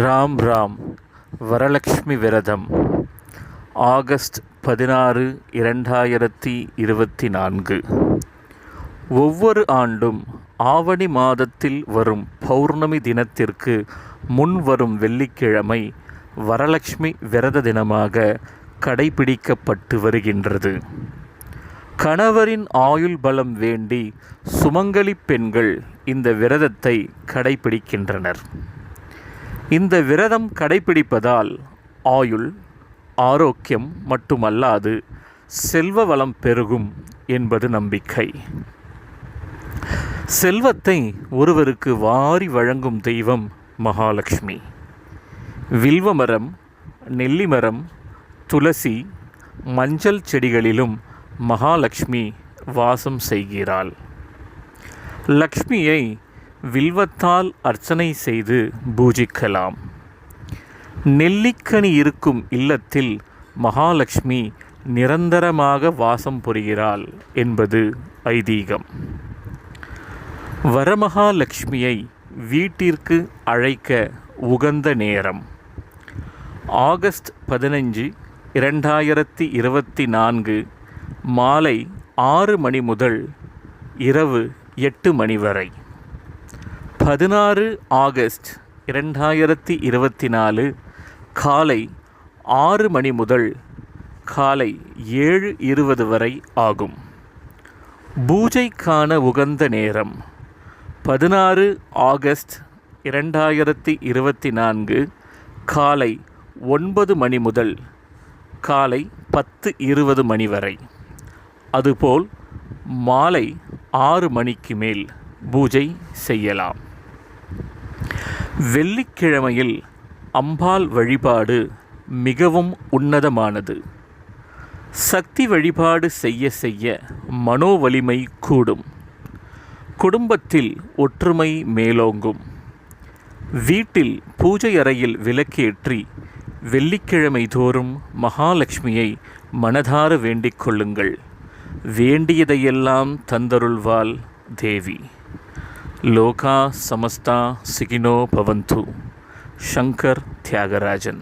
ராம் ராம் வரலக்ஷ்மி விரதம் ஆகஸ்ட் பதினாறு இரண்டாயிரத்தி இருபத்தி நான்கு ஒவ்வொரு ஆண்டும் ஆவணி மாதத்தில் வரும் பௌர்ணமி தினத்திற்கு முன் வரும் வெள்ளிக்கிழமை வரலக்ஷ்மி விரத தினமாக கடைபிடிக்கப்பட்டு வருகின்றது. கணவரின் ஆயுள் பலம் வேண்டி சுமங்கலி பெண்கள் இந்த விரதத்தை கடைபிடிக்கின்றனர். இந்த விரதம் கடைபிடிப்பதால் ஆயுள் ஆரோக்கியம் மட்டுமல்லாது செல்வ வளம் பெருகும் என்பது நம்பிக்கை. செல்வத்தை ஒருவருக்கு வாரி வழங்கும் தெய்வம் மகாலட்சுமி. வில்வமரம் நெல்லிமரம் துளசி மஞ்சள் செடிகளிலும் மகாலட்சுமி வாசம் செய்கிறாள். லக்ஷ்மியை வில்வத்தால் அர்ச்சனை செய்து பூஜிக்கலாம். நெல்லிக்கனி இருக்கும் இல்லத்தில் மகாலட்சுமி நிரந்தரமாக வாசம் புரிகிறாள் என்பது ஐதீகம். வரமகாலட்சுமியை வீட்டிற்கு அழைக்க உகந்த நேரம். ஆகஸ்ட் பதினஞ்சு இரண்டாயிரத்தி இருபத்தி நான்கு மாலை ஆறு மணி முதல் இரவு எட்டு மணி வரை. பதினாறு ஆகஸ்ட் இரண்டாயிரத்தி இருபத்தி நாலு காலை ஆறு மணி முதல் காலை ஏழு இருபது வரை ஆகும். பூஜைக்கான உகந்த நேரம் பதினாறு ஆகஸ்ட் இரண்டாயிரத்தி இருபத்தி நான்கு காலை ஒன்பது மணி முதல் காலை பத்து இருபது மணி வரை. அதுபோல் மாலை ஆறு மணிக்கு மேல் பூஜை செய்யலாம். வெள்ளிக்கிழமையில் அம்பாள் வழிபாடு மிகவும் உன்னதமானது. சக்தி வழிபாடு செய்ய செய்ய மனோவலிமை கூடும். குடும்பத்தில் ஒற்றுமை மேலோங்கும். வீட்டில் பூஜை அறையில் விளக்கேற்றி வெள்ளிக்கிழமை தோறும் மகாலட்சுமியை மனதார வேண்டிக் கொள்ளுங்கள். வேண்டியதையெல்லாம் தந்தருள்வாள் தேவி. लोका समस्ता सिखिनो भवंतु शंकर त्यागराजन।